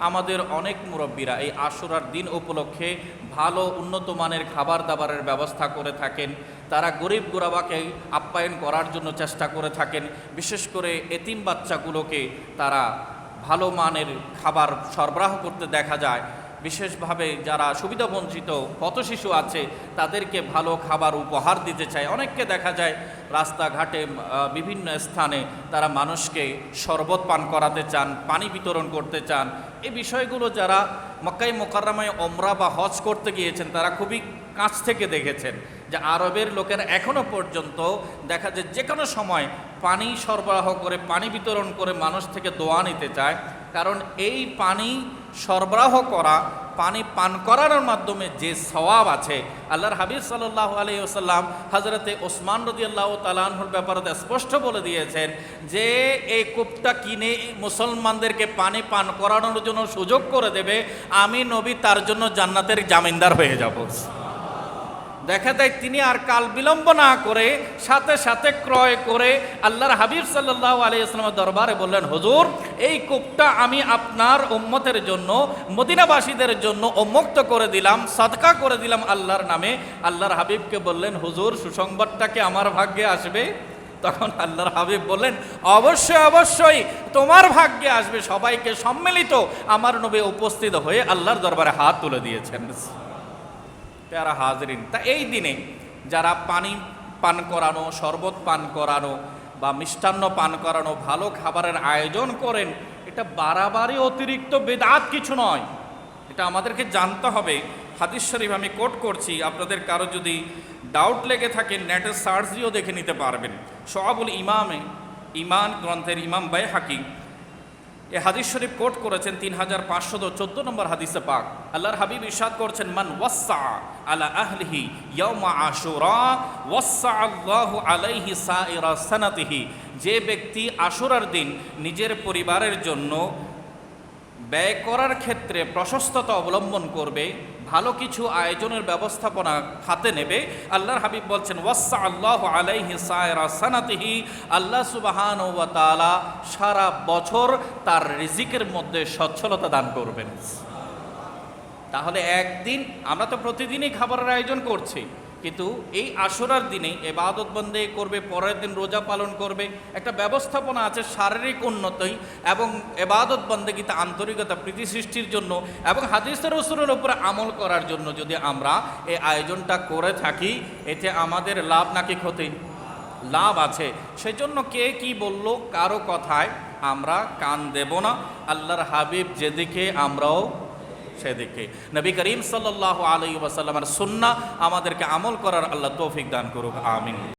আমাদের অনেক মুরব্বীরা এই আশুরার দিন উপলক্ষে ভালো উন্নত মানের খাবার দাবারের ব্যবস্থা করে থাকেন। তারা গরিব গোরাবাকে আপ্যায়ন করার জন্য চেষ্টা করে থাকেন। বিশেষ করে এতিম বাচ্চাগুলোকে তারা ভালো মানের খাবার সরবরাহ করতে দেখা যায়। বিশেষভাবে যারা সুবিধাবঞ্চিত পথ শিশু আছে, তাদেরকে ভালো খাবার উপহার দিতে চায়। অনেককে দেখা যায় রাস্তাঘাটে বিভিন্ন স্থানে তারা মানুষকে শরবত পান করাতে চান, পানি বিতরণ করতে চান। এই বিষয়গুলো যারা মক্কাই মোকাররামায় ওমরা বা হজ করতে গিয়েছেন, তারা খুবই কাছ থেকে দেখেছেন যে আরবের লোকের এখনও পর্যন্ত দেখা যায় যে কোনো সময় পানি সরবরাহ করে, পানি বিতরণ করে মানুষ থেকে দোয়া নিতে চায়। কারণ এই পানি সরবরাহ করা, পানি পান করানোর মাধ্যমে যে সওয়াব আছে, আল্লাহর হাবিব সাল্লাহ আলী ওসাল্লাম হজরতে ওসমান রদি আল্লাহ তালাহুর ব্যাপারে স্পষ্ট বলে দিয়েছেন যে এই কূপটা কিনে মুসলমানদেরকে পানি পান করানোর জন্য সুযোগ করে দেবে, আমি নবী তার জন্য জান্নাতের জামিনদার হয়ে যাব। দেখা যায় তিনি আর কাল বিলম্ব না করে, সাথে সাথে ক্রয় করে আল্লাহর হাবিব সাল্লাহ আলিয়াস্লামের দরবারে বললেন, হুজুর, এই কূপটা আমি আপনার উম্মতের জন্য, মদিনাবাসীদের জন্য উন্মুক্ত করে দিলাম, সদকা করে দিলাম আল্লাহর নামে। আল্লাহর হাবিবকে বললেন, হুজুর সুসংবাদটাকে আমার ভাগ্যে আসবে? তখন আল্লাহর হাবিব বললেন, অবশ্যই অবশ্যই, তোমার ভাগ্যে আসবে। সবাইকে সম্মিলিত আমার নবী উপস্থিত হয়ে আল্লাহর দরবারে হাত তুলে দিয়েছেন। প্যারা হাজরিন। তা এই দিনে যারা পানি পান করানো, শরবত পান করানো বা মিষ্টান্ন পান করানো, ভালো খাবারের আয়োজন করেন, এটা বাড়াবাড়ি অতিরিক্ত বেদাত কিছু নয়। এটা আমাদেরকে জানতে হবে। হাদিস শরীফ আমি কোট করছি, আপনাদের কারও যদি ডাউট লেগে থাকে নেটের সার্চ দিয়েও দেখে নিতে পারবেন। সবাবুল ইমামে, ইমান গ্রন্থের ইমাম বাই হাকিম এ হাদিস শরীফ কোট করেছেন তিন হাজার পাঁচশো চোদ্দ নম্বর হাদিসে পাক। আল্লাহর হাবিব ইরশাদ করছেন, মান ওয়াসা আলা আহলিহি ইয়াউমা আশুরা, ওয়াসা আল্লাহ আলাইহি সাইরা সানাতিহি। যে ব্যক্তি আশুরার দিন নিজের পরিবারের জন্য ব্যয় করার ক্ষেত্রে প্রশস্ততা অবলম্বন করবে, ভালো কিছু আয়োজনের ব্যবস্থাপনা হাতে নেবে। আল্লাহর হাবিব বলছেন ওয়াসা আল্লাহ আলাইহি সায়রা সানাতিহি। আল্লাহ সুবাহান ওয়া তাআলা সারা বছর তার রিজিকের মধ্যে সচ্ছলতা দান করবেন। তাহলে একদিন আমরা তো প্রতিদিনই খাবারের আয়োজন করছি। কিন্তু এই আশুরার দিনে এবাদত বন্দে করবে, পরের দিন রোজা পালন করবে। একটা ব্যবস্থাপনা আছে শারীরিক উন্নতি এবং এবাদত বন্দেগীতে আন্তরিকতা, প্রীতি সৃষ্টির জন্য এবং হাদিসের রসুলের উপরে আমল করার জন্য যদি আমরা এই আয়োজনটা করে থাকি, এতে আমাদের লাভ নাকি ক্ষতি? লাভ আছে। সেজন্য কে কি বলল, কারও কথায় আমরা কান দেব না। আল্লাহর হাবিব যেদিকে আমরাও সেদিকে নবী করিম সাল্লাহ আলী ওয়াসাল্লামের সুন্না আমাদেরকে আমল করার আল্লাহ তৌফিক দান করুক, আমিন।